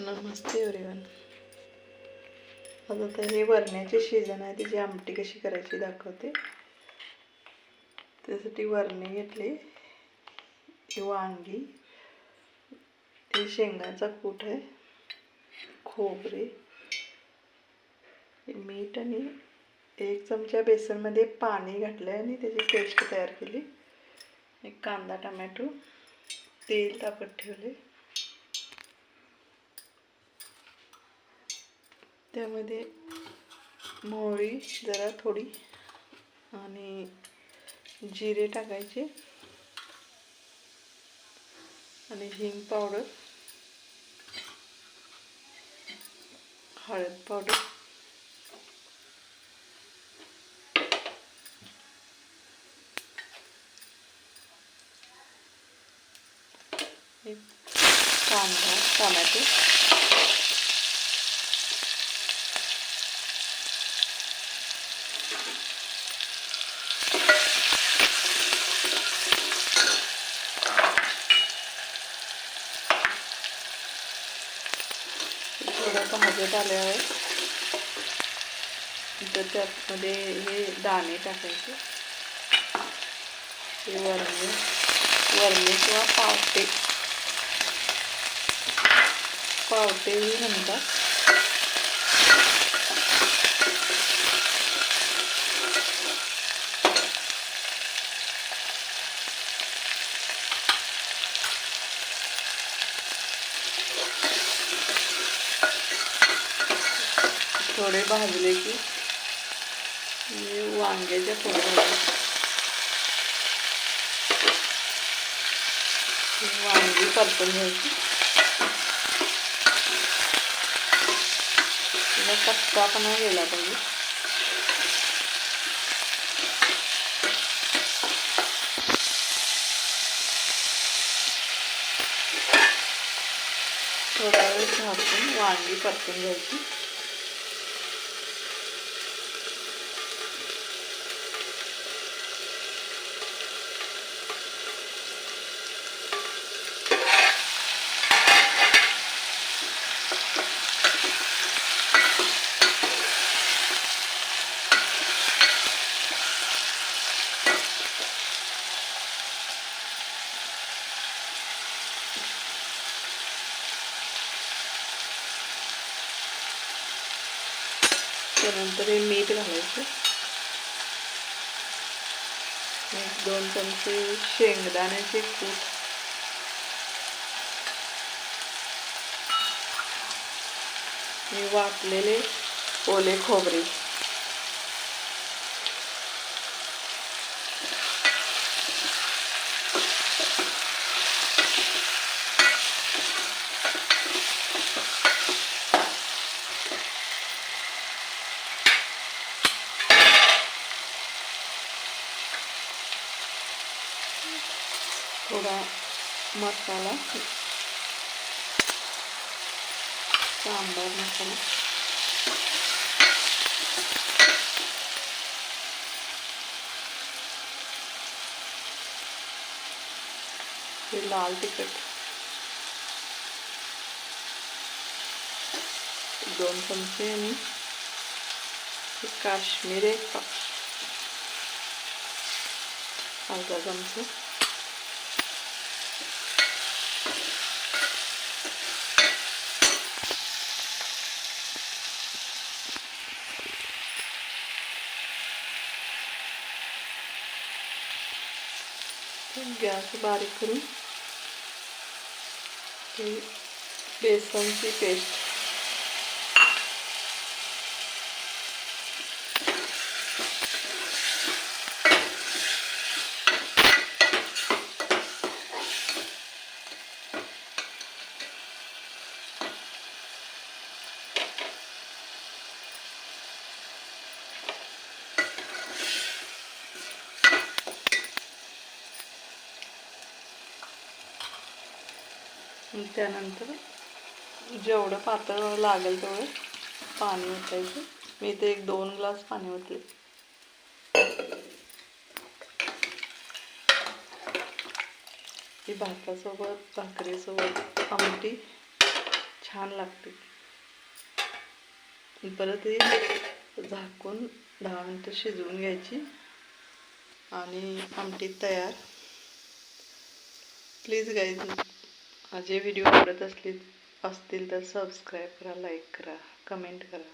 नमस्ते everyone आज आता हे वरण्याची शिजन आहे. तिची आमटी कशी करायची दाखवते. त्यासाठी वरणी घेतली. ही वांगी. हे शेंगाचा कूट आहे. खोबरे. मीठ आणि एक चमचा बेसनमध्ये पाणी घातलं आहे आणि त्याची पेस्ट तयार केली. एक कांदा टमॅटो. तेल तापत ठेवले. त्यामध्ये मोहरी जरा थोडी आणि जिरे टाकायचे आणि हिंग पावडर हळद पावडर एक कांदा टमाटे. थोडं आले आहेत तर त्यामध्ये हे दाणे टाकायचे. हे वरणे वरणे किंवा पावटे. पावटेही म्हणतात. थोडे भाजले की वांग्याच्या फोडणी वांगी परतून घ्यायची. तिला कच्चापणा गेला पाहिजे. थोडा वेळ झाकून वांगी परतून घ्यायची. त्यानंतर हे मीठ घालायचं. एक दोन चमचे शेंगदाण्याचे कूट. वाटलेले ओले खोबरे. थोडा मसाला सांबार मसाला हे लाल तिखट दोन चमचे आणि हे काश्मीरी एक पा- अर्धा चमचा गॅस बारीक करून ही बेसनची पेस्ट आणि त्यानंतर जेवढं पातळ लागेल तेवढं पाणी ओतायचं. मी इथे एक दोन ग्लास पाणी ओतले ती भातासोबत भाकरीसोबत आमटी छान लागते. परत ही झाकून दहा मिनटं शिजवून घ्यायची आणि आमटी तयार. प्लीज गाईज माझे व्हिडिओ आवडत असले असतील तर सबस्क्राईब करा लाईक करा कमेंट करा.